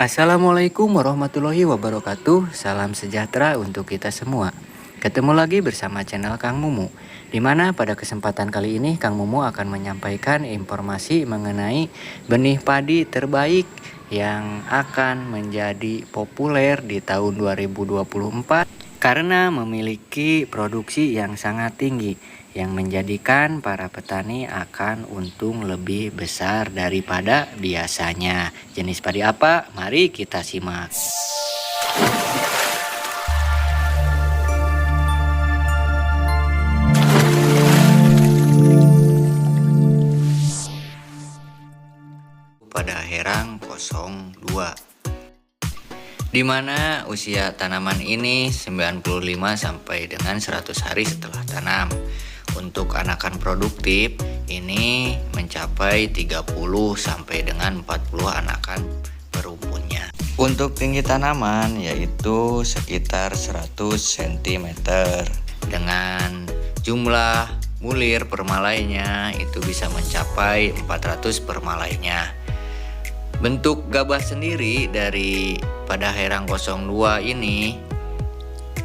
Assalamualaikum warahmatullahi wabarakatuh. Salam sejahtera untuk kita semua. Ketemu lagi bersama channel Kang Mumu Di mana pada kesempatan kali ini Kang Mumu akan menyampaikan informasi mengenai benih padi terbaik Yang akan menjadi populer di tahun 2024 Karena memiliki produksi yang sangat tinggi yang menjadikan para petani akan untung lebih besar daripada biasanya. Jenis padi apa? Mari kita simak. Pada herang 02 di mana usia tanaman ini 95 sampai dengan 100 hari setelah tanam. Untuk anakan produktif ini mencapai 30 sampai dengan 40 anakan perumpunnya. Untuk tinggi tanaman yaitu sekitar 100 cm dengan jumlah bulir permalainya itu bisa mencapai 400 permalainya. Bentuk gabah sendiri dari pada herang 02 ini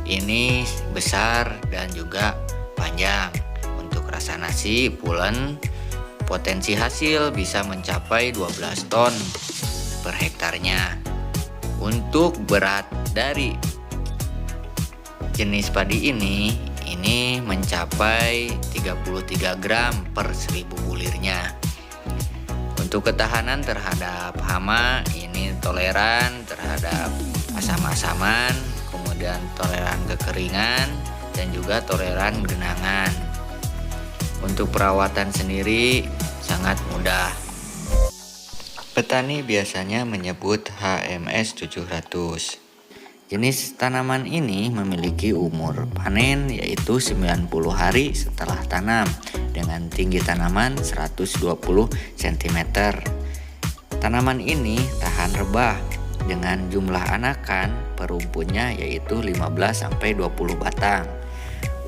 ini besar dan juga panjang. Rasa nasi pulen potensi hasil bisa mencapai 12 ton per hektarnya. Untuk berat dari jenis padi ini ini mencapai 33 gram per 1000 bulirnya untuk ketahanan terhadap hama ini toleran terhadap asam-asaman kemudian toleran kekeringan dan juga toleran genangan untuk perawatan sendiri sangat mudah. Petani biasanya menyebut HMS 700. Jenis tanaman ini memiliki umur panen yaitu 90 hari setelah tanam dengan tinggi tanaman 120 cm. Tanaman ini tahan rebah dengan jumlah anakan perumpunnya yaitu 15 20 batang.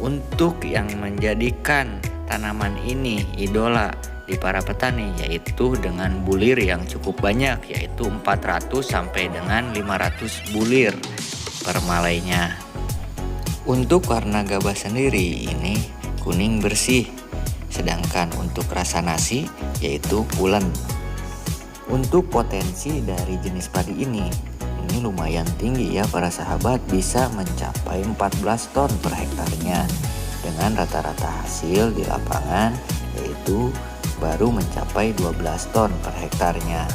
Untuk yang menjadikan tanaman ini idola di para petani yaitu dengan bulir yang cukup banyak yaitu 400 sampai dengan 500 bulir per malainya. Untuk warna gabah sendiri ini kuning bersih sedangkan untuk rasa nasi yaitu pulen. Untuk potensi dari jenis padi ini ini lumayan tinggi ya para sahabat bisa mencapai 14 ton per hektarnya dengan rata-rata hasil di lapangan yaitu baru mencapai 12 ton per hektarnya.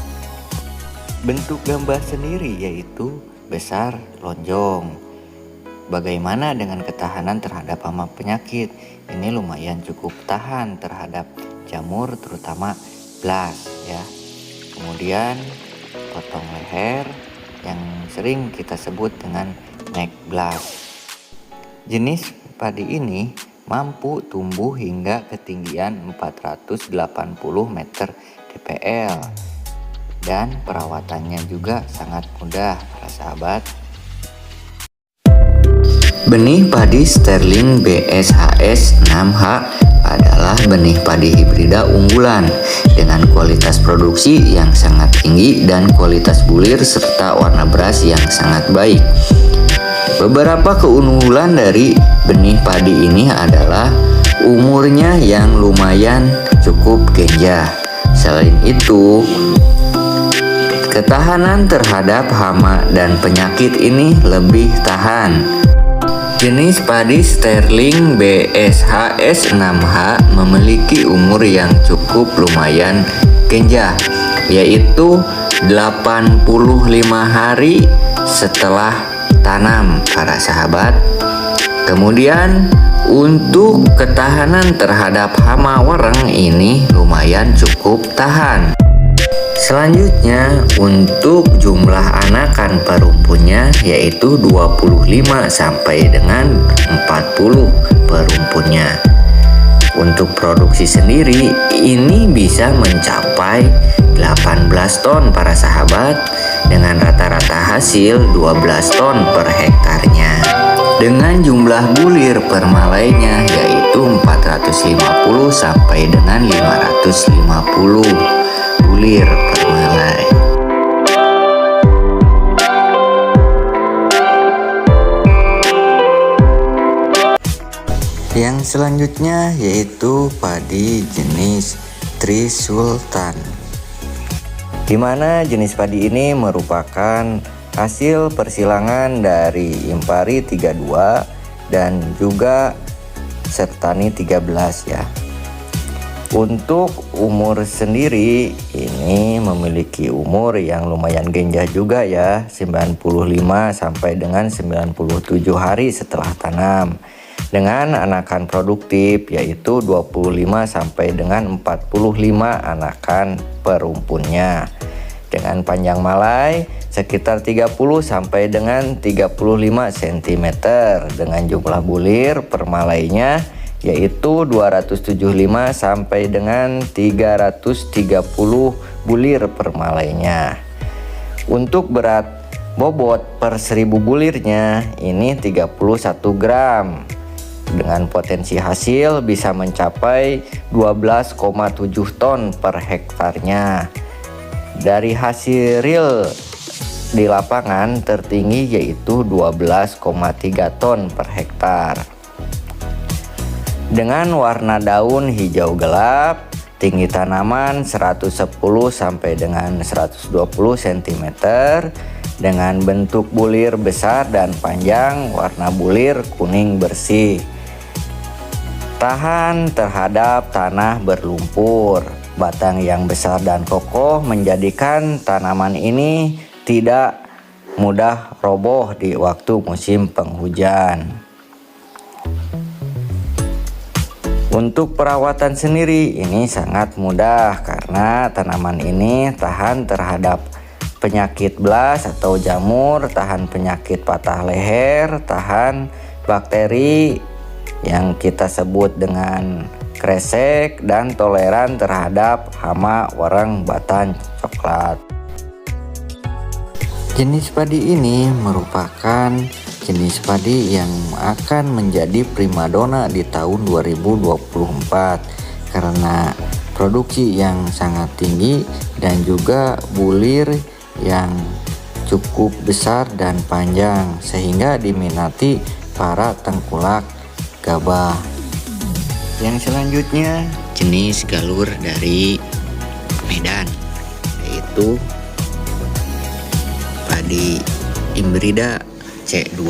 Bentuk gambah sendiri yaitu besar lonjong. Bagaimana dengan ketahanan terhadap hama penyakit? Ini lumayan cukup tahan terhadap jamur terutama blas ya. Kemudian potong leher yang sering kita sebut dengan neck blast. Jenis padi ini mampu tumbuh hingga ketinggian 480 meter DPL dan perawatannya juga sangat mudah para sahabat Benih padi sterling BSHS 6H adalah benih padi hibrida unggulan dengan kualitas produksi yang sangat tinggi dan kualitas bulir serta warna beras yang sangat baik. Beberapa keunggulan dari benih padi ini adalah umurnya yang lumayan cukup genjah. Selain itu, ketahanan terhadap hama dan penyakit ini lebih tahan. Jenis padi sterling BSHS 6H memiliki umur yang cukup lumayan genjah, yaitu 85 hari setelah tanam para sahabat kemudian untuk ketahanan terhadap hama wareng ini lumayan cukup tahan Selanjutnya untuk jumlah anakan perumpunnya yaitu 25 sampai dengan 40 perumpunnya. Untuk produksi sendiri ini bisa mencapai 18 ton para sahabat dengan rata-rata hasil 12 ton per hektarnya. Dengan jumlah bulir per malainya yaitu 450 sampai dengan 550 bulir per malai. Yang selanjutnya yaitu padi jenis Trisultan. Di mana jenis padi ini merupakan hasil persilangan dari Impari 32 dan juga Sertani 13 ya. Untuk umur sendiri ini memiliki umur yang lumayan genjah juga ya 95 sampai dengan 97 hari setelah tanam dengan anakan produktif yaitu 25 sampai dengan 45 anakan perumpunnya dengan panjang malai sekitar 30 sampai dengan 35 cm dengan jumlah bulir per malainya yaitu 275 sampai dengan 330 bulir per malainya. Untuk berat bobot per 1000 bulirnya ini 31 gram. Dengan potensi hasil bisa mencapai 12,7 ton per hektarnya. Dari hasil real di lapangan tertinggi yaitu 12,3 ton per hektar dengan warna daun hijau gelap, tinggi tanaman 110 sampai dengan 120 cm dengan bentuk bulir besar dan panjang, warna bulir kuning bersih. Tahan terhadap tanah berlumpur. Batang yang besar dan kokoh menjadikan tanaman ini tidak mudah roboh di waktu musim penghujan. Untuk perawatan sendiri ini sangat mudah karena tanaman ini tahan terhadap penyakit blas atau jamur, tahan penyakit patah leher, tahan bakteri yang kita sebut dengan kresek dan toleran terhadap hama warang batan coklat. Jenis padi ini merupakan jenis padi yang akan menjadi primadona di tahun 2024 karena produksi yang sangat tinggi dan juga bulir yang cukup besar dan panjang sehingga diminati para tengkulak gabah. Yang selanjutnya jenis galur dari Medan yaitu padi Imbrida C2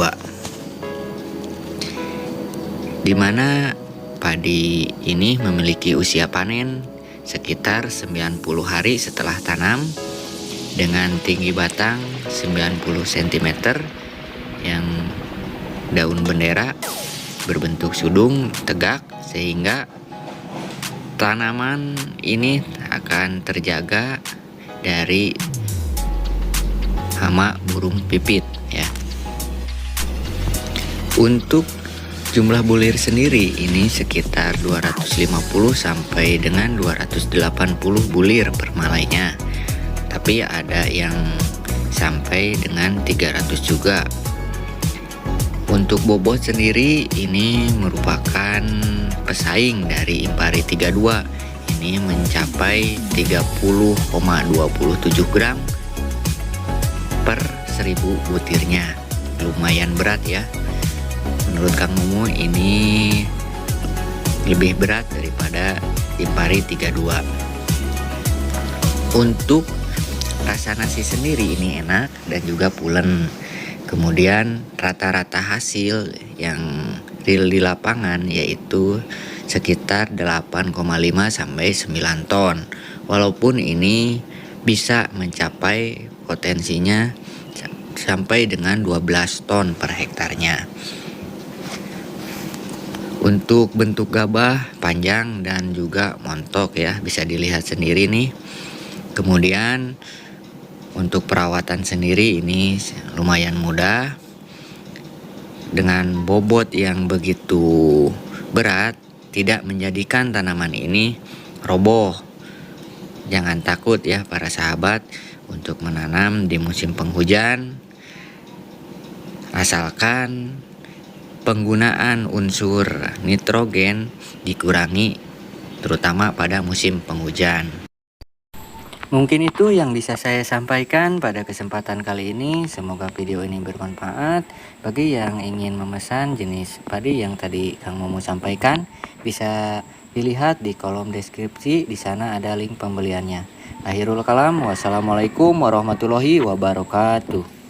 di mana padi ini memiliki usia panen sekitar 90 hari setelah tanam dengan tinggi batang 90 cm yang daun bendera berbentuk sudung tegak sehingga tanaman ini akan terjaga dari hama burung pipit ya. Untuk jumlah bulir sendiri ini sekitar 250 sampai dengan 280 bulir per malainya. Tapi ada yang sampai dengan 300 juga. Untuk bobot sendiri ini merupakan pesaing dari Impari 32. Ini mencapai 30,27 gram per 1000 butirnya. Lumayan berat ya menurut Kang Mumu ini lebih berat daripada Impari 32 untuk rasa nasi sendiri ini enak dan juga pulen. Kemudian rata-rata hasil yang real di lapangan yaitu sekitar 8,5 sampai 9 ton. Walaupun ini bisa mencapai potensinya sampai dengan 12 ton per hektarnya. Untuk bentuk gabah panjang dan juga montok ya bisa dilihat sendiri nih. Kemudian untuk perawatan sendiri ini lumayan mudah. Dengan bobot yang begitu berat tidak menjadikan tanaman ini roboh. Jangan takut ya para sahabat untuk menanam di musim penghujan. Asalkan penggunaan unsur nitrogen dikurangi terutama pada musim penghujan. Mungkin itu yang bisa saya sampaikan pada kesempatan kali ini. Semoga video ini bermanfaat. Bagi yang ingin memesan jenis padi yang tadi Kang Momo sampaikan, bisa dilihat di kolom deskripsi. Di sana ada link pembeliannya. Akhirul kalam, wassalamualaikum warahmatullahi wabarakatuh.